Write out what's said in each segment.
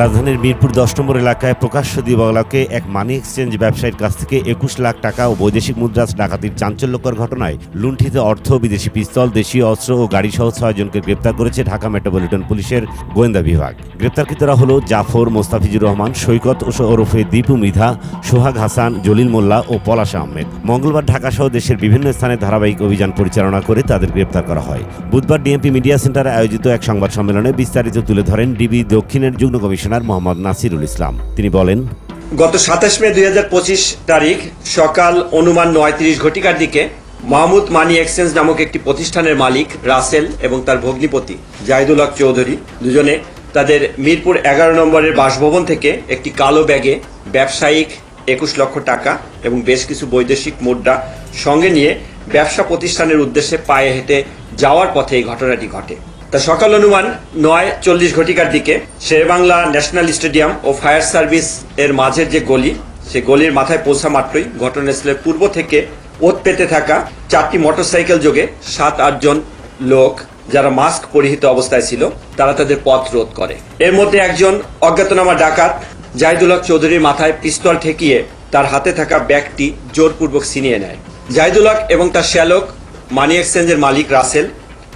রাজধানীর মিরপুর দশ নম্বর এলাকায় প্রকাশ্য দিবাগলাকে এক মানি এক্সচেঞ্জ ব্যবসায়ীর কাছ থেকে একুশ লাখ টাকা ও বৈদেশিক মুদ্রা ডাকাতির চাঞ্চল্যকর ঘটনায় লুণ্ঠিত অর্থ বিদেশি পিস্তল, দেশীয় অস্ত্র ও গাড়ি গাড়িসহ ছয়জনকে গ্রেপ্তার করেছে ঢাকা মেট্রোপলিটন পুলিশের গোয়েন্দা বিভাগ। গ্রেপ্তারকৃতরা হল জাফর মোস্তাফিজুর রহমান, সৈকত ওরফে দীপু মিধা, সোহাগ হাসান, জলিল মোল্লা ও পলাশ আহমেদ। মঙ্গলবার ঢাকাসহ দেশের বিভিন্ন স্থানে ধারাবাহিক অভিযান পরিচালনা করে তাদের গ্রেপ্তার করা হয়। বুধবার ডিএমপি মিডিয়া সেন্টারে আয়োজিত এক সংবাদ সম্মেলনে বিস্তারিত তুলে ধরেন ডিবি দক্ষিণের যুগ্ম কমিশনার মোহাম্মদ নাসিরুল ইসলাম। তিনি বলেন, গত সাতাশ মে দুই হাজার পঁচিশ তারিখ সকাল অনুমান নয় তিরিশ ঘটিকার দিকে মাহমুদ মানি এক্সচেঞ্জ নামক একটি প্রতিষ্ঠানের মালিক রাসেল এবং তার ভগ্নিপতি জাহিদুল হক চৌধুরী দুজনে তাদের মিরপুর এগারো নম্বরের বাসভবন থেকে একটি কালো ব্যাগে ব্যবসায়িক একুশ লক্ষ টাকা এবং বেশ কিছু বৈদেশিক মুদ্রা সঙ্গে নিয়ে ব্যবসা প্রতিষ্ঠানের উদ্দেশ্যে পায়ে হেঁটে যাওয়ার পথে এই ঘটনাটি ঘটে। তা সকাল অনুমান নয় চল্লিশ ঘটিকার দিকে শেরবাংলা ন্যাশনাল স্টেডিয়াম ও ফায়ার সার্ভিস এর মাঝের যে গলি, সে গলির মাথায় পৌঁছা মাত্রই ঘটনাস্থলের পূর্ব থেকে ওত পেতে থাকা চারটি মোটরসাইকেল যোগে সাত আটজন লোক যারা মাস্ক পরিহিত অবস্থায় ছিল, তারা তাদের পথ রোধ করে। এর মধ্যে একজন অজ্ঞাতনামা ডাকাত জাহিদুল হক চৌধুরীর মাথায় পিস্তল ঠেকিয়ে তার হাতে থাকা ব্যাগটি জোরপূর্বক ছিনিয়ে নেয়। জাহিদুল হক এবং তার শ্যালক মানি এক্সচেঞ্জের মালিক রাসেল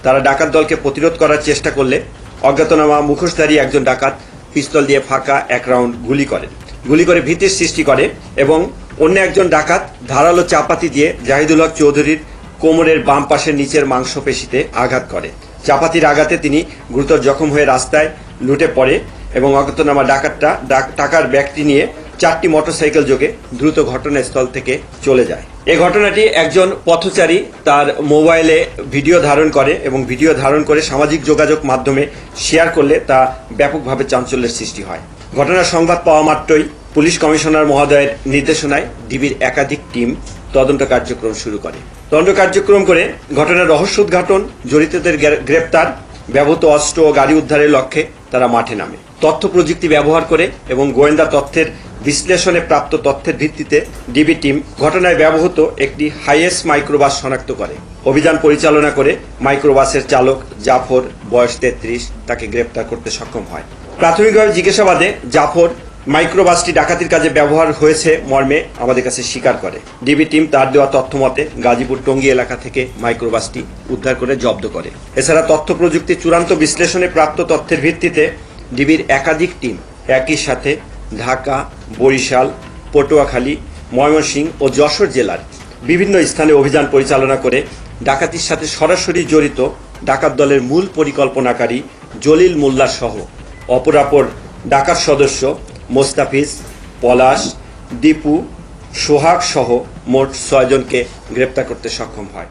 তারা ডাকাত দলকে প্রতিরোধ করার চেষ্টা করলে অজ্ঞাতনামা মুখোশধারী একজন ডাকাত পিস্তল দিয়ে ফাঁকা এক রাউন্ড গুলি করেন। গুলি করে ভীতির সৃষ্টি করে এবং অন্য একজন ডাকাত ধারালো চাপাতি দিয়ে জাহিদুল হক চৌধুরীর কোমরের বাম পাশের নিচের মাংসপেশিতে আঘাত করে। চাপাতির আঘাতে তিনি গুরুতর জখম হয়ে রাস্তায় লুটে পড়ে এবং অজ্ঞাতনামা ডাকাতটা ডাক- টাকার ব্যাগটি নিয়ে চারটি মোটরসাইকেল যোগে দ্রুত ঘটনাস্থল থেকে চলে যায়। এই ঘটনাটি একজন পথচারী তার মোবাইলে ভিডিও ধারণ করে এবং ভিডিও ধারণ করে সামাজিক যোগাযোগ মাধ্যমে শেয়ার করলে তা ব্যাপকভাবে চাঞ্চল্যের সৃষ্টি হয়। ঘটনার সংবাদ পাওয়া মাত্রই পুলিশ কমিশনার মহোদয়ের নির্দেশনায় ডিবির একাধিক টিম তদন্ত কার্যক্রম শুরু করে। তদন্ত কার্যক্রম করে ঘটনার রহস্য উদ্ঘাটন, জড়িতদের গ্রেপ্তার, ব্যবহৃত অস্ত্র ও গাড়ি উদ্ধারের লক্ষ্যে তারা মাঠে নামে। তথ্য প্রযুক্তি ব্যবহার করে এবং গোয়েন্দা তথ্যের বিশ্লেষণে প্রাপ্ত তথ্যের ভিত্তিতে ডিবি টিম ঘটনায় ব্যবহৃত একটি হাইয়েস্ট মাইক্রোবাস শনাক্ত করে। অভিযান পরিচালনা করে মাইক্রোবাসের চালক জাফর, বয়স তেত্রিশ, তাকে গ্রেপ্তার করতে সক্ষম হয়। প্রাথমিকভাবে জিজ্ঞাসাবাদে জাফর, মাইক্রোবাসটি ডাকাতির কাজে ব্যবহার হয়েছে মর্মে আমাদের কাছে স্বীকার করে। ডিবি টিম তার দেওয়া তথ্য মতে গাজীপুর টঙ্গী এলাকা থেকে মাইক্রোবাসটি উদ্ধার করে জব্দ করে। এছাড়া তথ্য প্রযুক্তি চূড়ান্ত বিশ্লেষণে প্রাপ্ত তথ্যের ভিত্তিতে ডিবির একাধিক টিম একই সাথে ঢাকা, বরিশাল, পটুয়াখালী ময়মনসিংহ ও যশোর জেলার বিভিন্ন স্থানে অভিযান পরিচালনা করে ডাকাতির সাথে সরাসরি জড়িত ডাকাত দলের মূল পরিকল্পনাকারী জলিল মোল্লা সহ অপরাপর ডাকাত সদস্য মোস্তাফিজ, পলাশ, দীপু, সোহাগ সহ মোট ছয়জনকে গ্রেপ্তার করতে সক্ষম হয়।